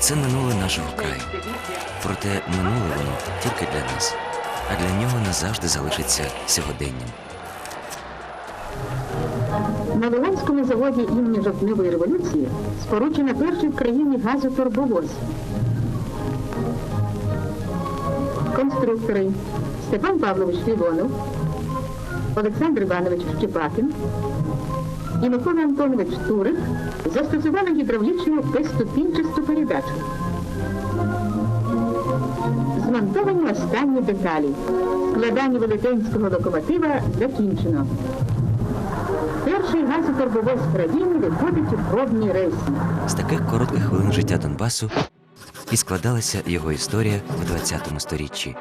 Це минуле нашого краю. Проте минуле воно тільки для нас, а для нього назавжди залишиться сьогоденням. На Волинському заводі імені жовтневої революції споруджено перший в країні газотурбовоз. Конструктори Степан Павлович Філонов, Олександр Іванович Щепакін і Микола Антонович Турик застосували гідравлічну безступінчасту передачу. Змонтовані останні деталі. Складання велетенського локомотива закінчено. Перший газотурбовоз в країні виходить у пробні рейси. З таких коротких хвилин життя Донбасу і складалася його історія в 20 сторіччі.